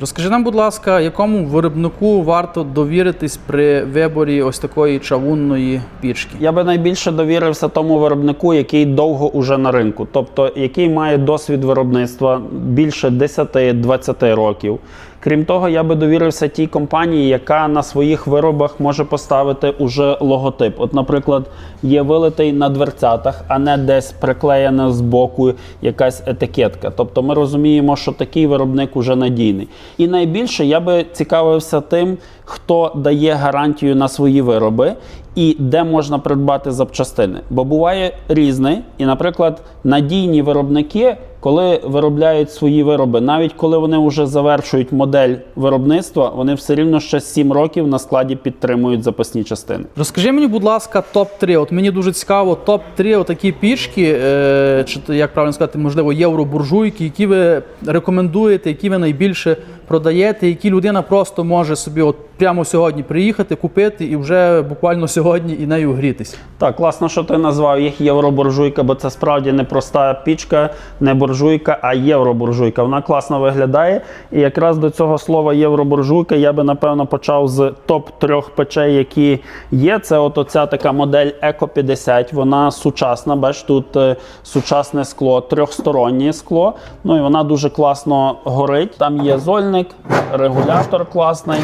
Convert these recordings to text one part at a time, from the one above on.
Розкажи нам, будь ласка, якому виробнику варто довіритись при виборі ось такої чавунної пічки? Я би найбільше довірився тому виробнику, який довго уже на ринку, тобто який має досвід виробництва більше 10-20 років. Крім того, я би довірився тій компанії, яка на своїх виробах може поставити уже логотип. От, наприклад, є вилитий на дверцятах, а не десь приклеєна з боку якась етикетка. Тобто ми розуміємо, що такий виробник уже надійний. І найбільше я би цікавився тим, хто дає гарантію на свої вироби і де можна придбати запчастини. Бо буває різне, і, наприклад, надійні виробники, коли виробляють свої вироби, навіть коли вони вже завершують модель виробництва, вони все рівно ще 7 років на складі підтримують запасні частини. Розкажи мені, будь ласка, топ-3. От мені дуже цікаво, топ-3 отакі пічки, е, чи як правильно сказати, можливо, євробуржуйки, які ви рекомендуєте, які ви найбільше продаєте, які людина просто може собі от прямо сьогодні приїхати, купити і вже буквально сьогодні і нею грітися. Так, класно, що ти назвав їх євробуржуйка, бо це справді не проста пічка, не буржуйка, а євробуржуйка. Вона класно виглядає. І якраз до цього слова євробуржуйка я би напевно почав з топ трьох печей, які є. Це от оця така модель Eco 50. Вона сучасна. Бач, тут е, сучасне скло, трьохстороннє скло. Ну і вона дуже класно горить. Там є зольник, регулятор класний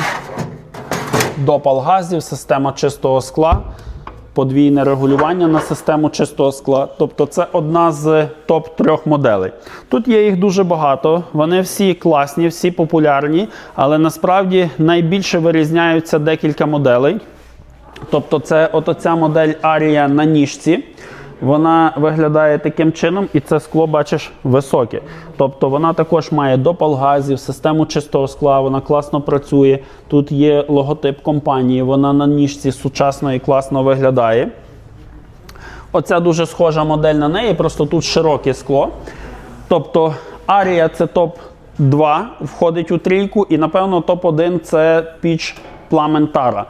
допал газів, система чистого скла, подвійне регулювання на систему чистого скла. Тобто це одна з топ-3 моделей. Тут є їх дуже багато, вони всі класні, всі популярні, але насправді найбільше вирізняються декілька моделей. Тобто, це от оця модель Арія на ніжці. Вона виглядає таким чином, і це скло, бачиш, високе. Тобто вона також має допал газів, систему чистого скла, вона класно працює. Тут є логотип компанії, вона на ніжці сучасно і класно виглядає. Оця дуже схожа модель на неї, просто тут широке скло. Тобто Арія це топ-2, входить у трійку, і напевно топ-1 це піч Пламентара.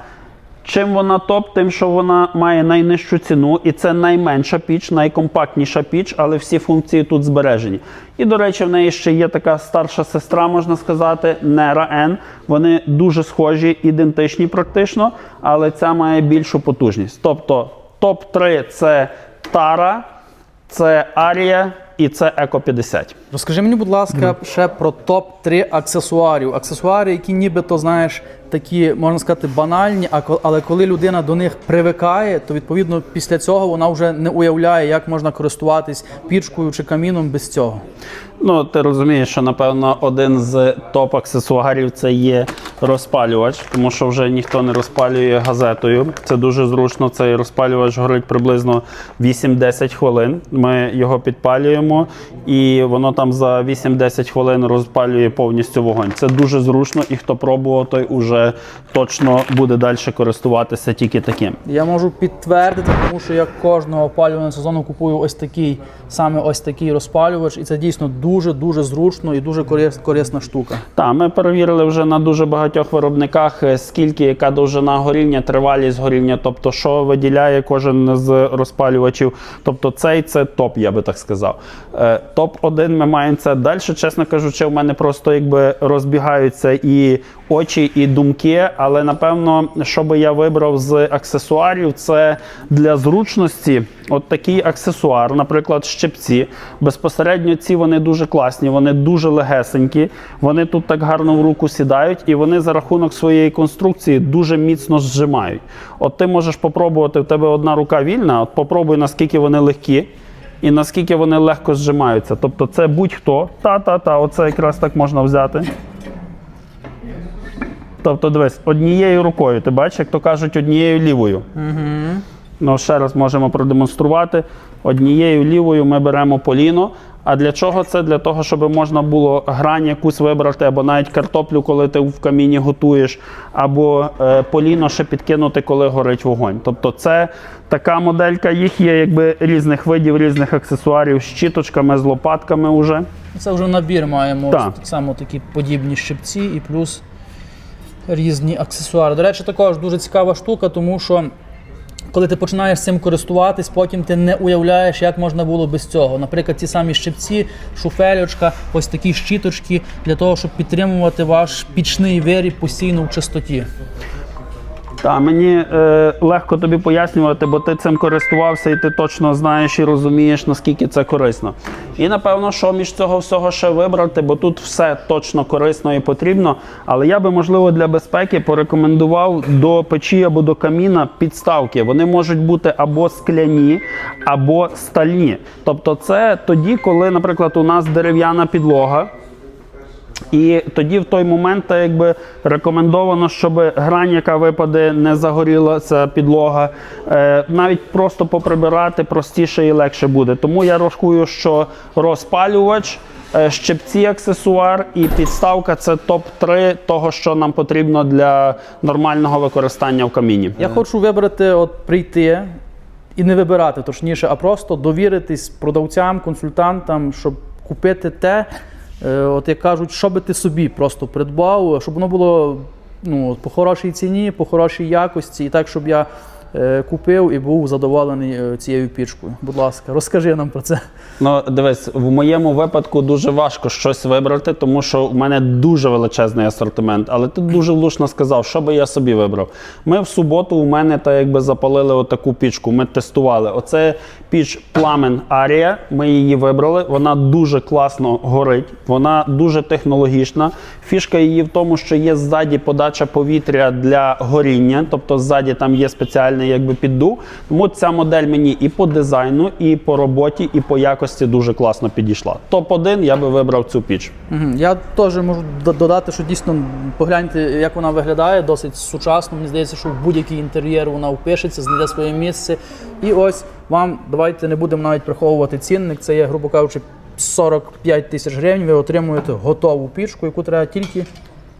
Чим вона топ? Тим, що вона має найнижчу ціну, і це найменша піч, найкомпактніша піч, але всі функції тут збережені. І, до речі, в неї ще є така старша сестра, можна сказати, Nera N. Вони дуже схожі, ідентичні практично, але ця має більшу потужність. Тобто топ-3 це Tara, це Aria і це Eco 50. Розкажи мені, будь ласка, ще про топ-3 аксесуарів. Аксесуари, які нібито, знаєш, такі, можна сказати, банальні, але коли людина до них привикає, то відповідно після цього вона вже не уявляє, як можна користуватись пічкою чи каміном без цього. Ну, ти розумієш, що напевно один з топ-аксесуарів це є розпалювач, тому що вже ніхто не розпалює газетою. Це дуже зручно. Цей розпалювач горить приблизно 8-10 хвилин. Ми його підпалюємо, і воно там за 8-10 хвилин розпалює повністю вогонь. Це дуже зручно, і хто пробував, той уже точно буде далі користуватися тільки таким. Я можу підтвердити, тому що я кожного опалювального сезону купую ось такий, саме ось такий розпалювач, і це дійсно дуже дуже зручно і дуже корисна штука. Так, ми перевірили вже на дуже багатьох виробниках, е, скільки яка довжина горіння, тривалість горіння, тобто що виділяє кожен з розпалювачів. Тобто цей це топ, я би так сказав. Е, Топ-1 ми маємо це далі. Чесно кажучи, в мене просто якби розбігаються і очі, і думки. Але напевно, що би я вибрав з аксесуарів, це для зручності. От такий аксесуар, наприклад, щипці. Безпосередньо ці вони дуже класні, вони дуже легесенькі. Вони тут так гарно в руку сідають, і вони за рахунок своєї конструкції дуже міцно зжимають. От ти можеш попробувати, в тебе одна рука вільна, от попробуй, наскільки вони легкі. І наскільки вони легко зжимаються. Тобто це будь-хто. Та-та-та, оце якраз так можна взяти. Тобто, дивись, однією рукою, ти бачиш, як то кажуть, однією лівою. Ну, ще раз можемо продемонструвати. Однією лівою ми беремо поліно. А для чого це? Для того, щоб можна було грань якусь вибрати, або навіть картоплю, коли ти в каміні готуєш, або е, поліно ще підкинути, коли горить вогонь. Тобто, це така моделька. Їх є якби різних видів, різних аксесуарів з щіточками, з лопатками вже. Це вже набір маємо Так. само такі подібні щипці і плюс різні аксесуари. До речі, також дуже цікава штука, тому що коли ти починаєш цим користуватись, потім ти не уявляєш, як можна було без цього. Наприклад, ті самі щипці, шуфельочка, ось такі щіточки для того, щоб підтримувати ваш пічний виріб постійно в чистоті. Так, мені е, легко тобі пояснювати, бо ти цим користувався і ти точно знаєш і розумієш, наскільки це корисно. І напевно, що між цього всього ще вибрати, бо тут все точно корисно і потрібно. Але я би, можливо, для безпеки порекомендував до печі або до каміна підставки. Вони можуть бути або скляні, або стальні. Тобто, це тоді, коли, наприклад, у нас дерев'яна підлога. І тоді в той момент якби рекомендовано, щоб грань, яка випаде, не загоріла ця підлога. Е, навіть просто поприбирати простіше і легше буде. Тому я рахую, що розпалювач, е, щепці, аксесуар і підставка це топ-3 того, що нам потрібно для нормального використання в каміні. Я хочу вибрати, от прийти і не вибирати, точніше, а просто довіритись продавцям, консультантам, щоб купити те, от як кажуть, що би ти собі просто придбав, щоб воно було ну, по хорошій ціні, по хорошій якості, і так, щоб я е, купив і був задоволений е, цією пічкою. Будь ласка, розкажи нам про це. Ну, дивись, в моєму випадку дуже важко щось вибрати, тому що в мене дуже величезний асортимент. Але ти дуже влучно сказав, що би я собі вибрав. Ми в суботу у мене та якби запалили отаку пічку. Ми тестували. Оце піч Пламен Арія. Ми її вибрали. Вона дуже класно горить, вона дуже технологічна. Фішка її в тому, що є ззаді подача повітря для горіння, тобто ззаді там є спеціальний якби піддув. Тому ця модель мені і по дизайну, і по роботі, і по якості дуже класно підійшла. Топ-1 я би вибрав цю піч. Я теж можу додати, що дійсно погляньте, як вона виглядає, досить сучасно. Мені здається, що в будь-який інтер'єр вона впишеться, знайде своє місце. І ось вам давайте не будемо навіть приховувати цінник. Це є, грубо кажучи, 45 тисяч гривень. Ви отримуєте готову пічку, яку треба тільки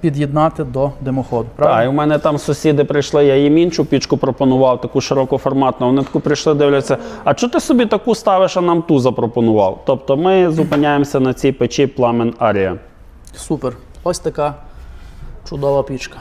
під'єднати до димоходу. Так, і Правильно? у мене там сусіди прийшли, я їм іншу пічку пропонував, таку широкоформатну. Вони таку прийшли, дивляться, а чого ти собі таку ставиш, а нам ту запропонував? Тобто ми зупиняємося на цій печі Пламен Арія. Супер. Ось така чудова пічка.